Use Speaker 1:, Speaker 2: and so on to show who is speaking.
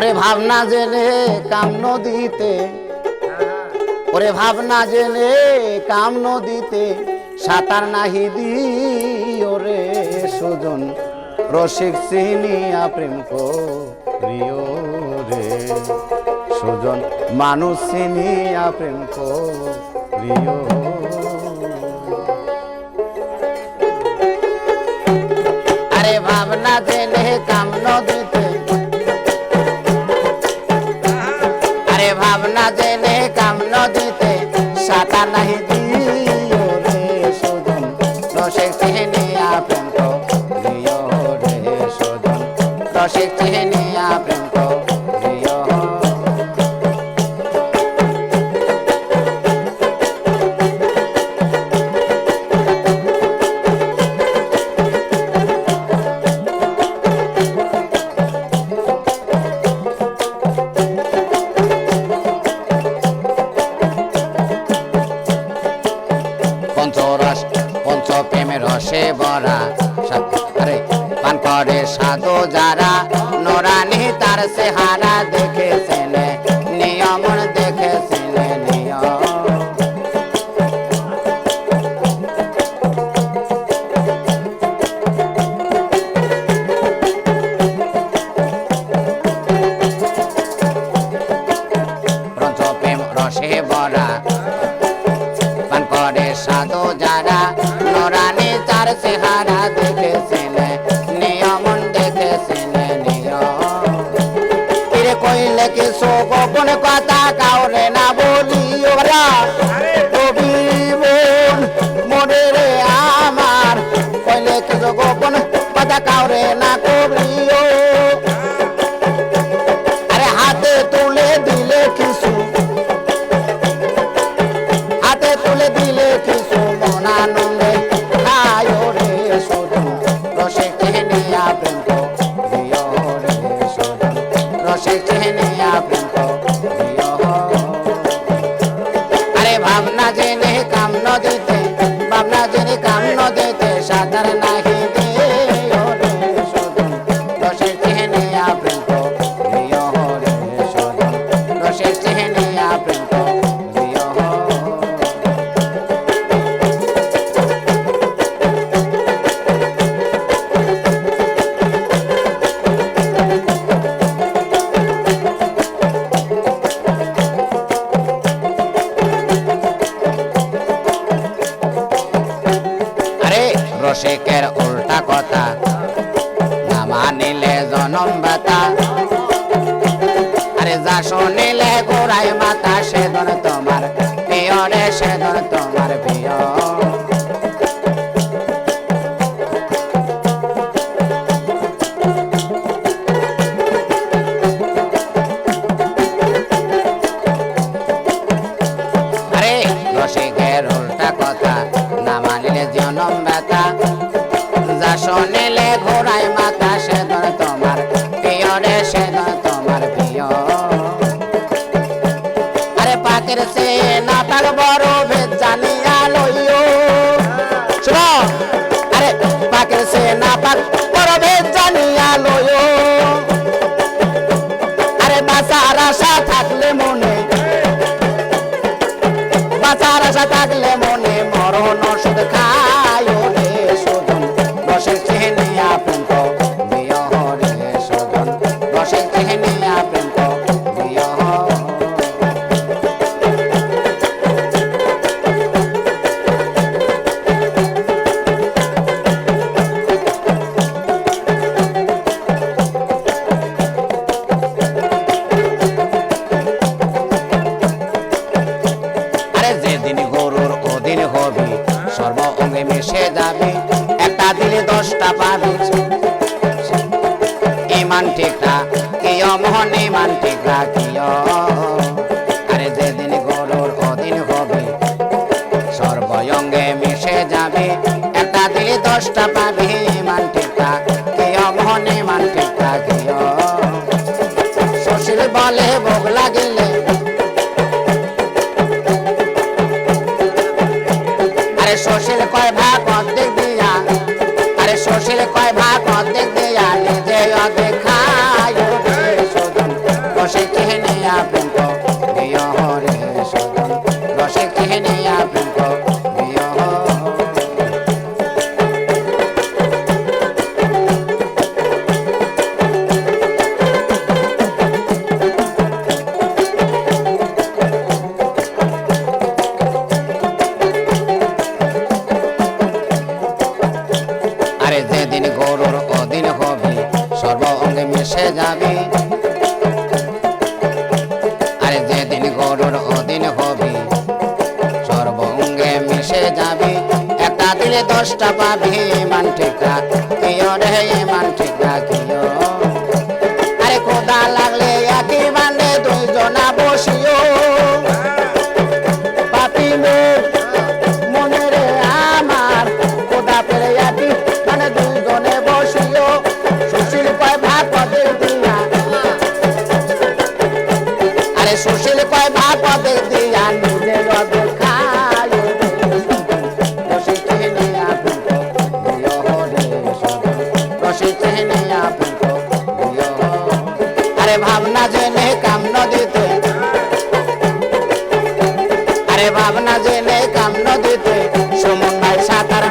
Speaker 1: ওরে ভাবনা জেনে কাম নদীতে, ওরে ভাবনা জেনে কাম নদীতে, সাঁতার নাহি দি ওরে সুজন, রসিক চিনিয়া প্রেম করিও রে সুজন, মানুষ চিনিয়া প্রেম করিও আরে ভাবনা সাঁতার নাহি করে যারা নোরানি তার সেহারা দেখেছেন, নিয়ম দেখেছেন, নিয়ম। রসে ভরা। পান করে সাধু যারা নোরানি তার চেহারা কাউরে না কবিও রসিকের উল্টা কথা। না মানিলে জনম বাতা আরে যা শুনিলে গোড়াই মাতা সেদন তোমার প্রিয় রে সেদন তোমার প্রিয়। কথা। পাকের সে না পাক বড় ভেদ জানিয়া লইও। শোনো, আরে পাকের সে না পাক বড় ভেদ জানিয়া লইও। আরে বাসার আশা থাকলে মনে, বাঁচার আশা থাকলে মনে মরণ ওষুধ খায় দিলে দশটা পাবি ইমান টিকা কিয় মোহন ইমান টিকা কিয় আরে যেদিন গরুর ওদিন হবে সর্বঙ্গে মিশে যাবে। একটা দিলে দশটা পাবি ইমান টিকা কিয় মোহন ইমান টিকা কিয় শ্বশুর বলে, ভোগ লাগিলে। আরে শ্বশুর কয়, ভাগ অর্ধেক দিয়া আরে শ্বশুর কয় ভাগ অর্ধেক অঙ্গে যাবে। আরে যেদিন গরুর অদিন হবি, সর্বঙ্গে মিশে যাবি। একটা দিনে দশটা পাবি মান ঠিক রাখিও রে মান ঠিক রাখিও ভাবনা জেনে কাম নদীতে সমন্বয় সাঁতার